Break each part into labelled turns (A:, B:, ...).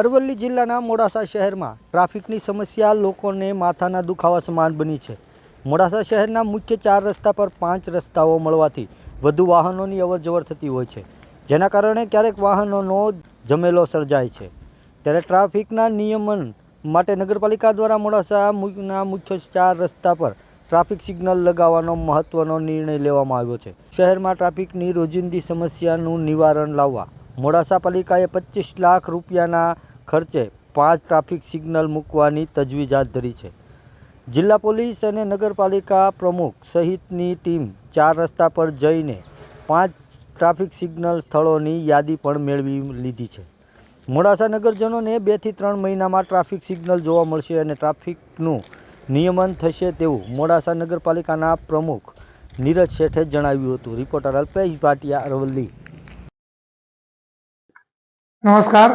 A: અરવલ્લી જિલ્લાના મોડાસા શહેરમાં ટ્રાફિકની સમસ્યા, લોકોને માથાના દુખાવા સમાન બની છે. મોડાસા શહેરના મુખ્ય ચાર રસ્તા પર પાંચ રસ્તાઓ મળવાથી વધુ વાહનોની અવરજવર થતી હોય છે, જેના કારણે ક્યારેક વાહનોનો જમેલો સર્જાય છે. ત્યારે ટ્રાફિકના નિયમન માટે નગરપાલિકા દ્વારા મોડાસાના મુખ્ય ચાર રસ્તા પર ટ્રાફિક સિગ્નલ લગાવવાનો મહત્વનો નિર્ણય લેવામાં આવ્યો છે. શહેરમાં ટ્રાફિકની રોજિંદી સમસ્યાનું નિવારણ લાવવા મોડાસા પાલિકાએ પચીસ લાખ રૂપિયાના ખર્ચે પાંચ ટ્રાફિક સિગ્નલ મૂકવાની તજવીજ હાથ ધરી છે. જિલ્લા પોલીસ અને નગરપાલિકા પ્રમુખ સહિતની ટીમ ચાર રસ્તા પર જઈને પાંચ ટ્રાફિક સિગ્નલ સ્થળોની યાદી પણ મેળવી લીધી છે. મોડાસા નગરજનોને બેથી ત્રણ મહિનામાં ટ્રાફિક સિગ્નલ જોવા મળશે અને ટ્રાફિકનું નિયમન થશે તેવું મોડાસા નગરપાલિકાના પ્રમુખ નીરજ શેઠે જણાવ્યું હતું. રિપોર્ટર અલ્પેશ ભાટિયા અરવલ્લી.
B: નમસ્કાર.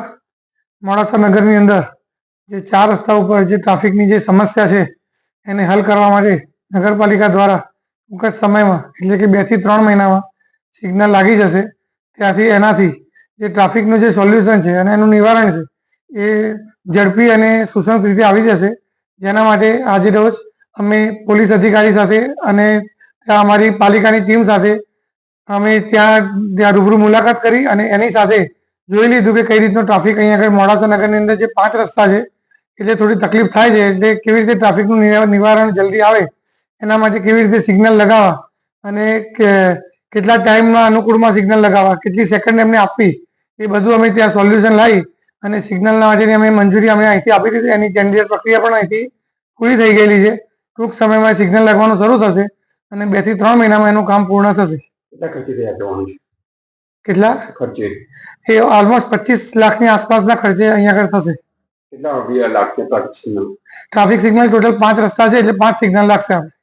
B: મોડાસા નગરની અંદર જે ચાર રસ્તા ઉપર જે ટ્રાફિકની જે સમસ્યા છે, એને હલ કરવા માટે નગરપાલિકા દ્વારા ટૂંક જ સમયમાં, એટલે કે બેથી ત્રણ મહિનામાં સિગ્નલ લાગી જશે. ત્યાંથી એનાથી જે ટ્રાફિકનું જે સોલ્યુશન છે અને એનું નિવારણ છે, એ ઝડપી અને સુસંગત રીતે આવી જશે. જેના માટે આજે રોજ અમે પોલીસ અધિકારી સાથે અને ત્યાં અમારી પાલિકાની ટીમ સાથે અમે ત્યાં ત્યાં રૂબરૂ મુલાકાત કરી અને એની સાથે જોઈ લીધું કે કઈ રીતનો ટ્રાફિક અહીંયા આગળ મોડાસા નગરની અંદર જે પાંચ રસ્તા છે, એટલે થોડી તકલીફ થાય છે, એટલે કેવી રીતે ટ્રાફિકનું નિવારણ જલ્દી આવે એના માટે કેવી રીતે સિગ્નલ લગાવવા અને કેટલા ટાઈમના અનુકૂળમાં સિગ્નલ લગાવવા, કેટલી સેકન્ડ એમને આપવી, એ બધું અમે ત્યાં સોલ્યુશન લાવી અને સિગ્નલના માટેની અમે મંજૂરી અમે અહીંથી આપી દીધી, એની ટેન્ડર પ્રક્રિયા પણ અહીંથી પૂરી થઈ ગયેલી છે. ટૂંક સમયમાં સિગ્નલ લગવાનું શરૂ થશે અને બેથી ત્રણ મહિનામાં એનું કામ પૂર્ણ થશે.
C: કેટલા? ખર્ચે.
B: એ ઓલમોસ્ટ પચીસ લાખની આસપાસના ખર્ચે અહીંયા આગળ થશે.
C: કેટલા? લાગશે traffic signal
B: traffic signal total પાંચ રસ્તા છે એટલે પાંચ સિગ્નલ લાગશે આપણે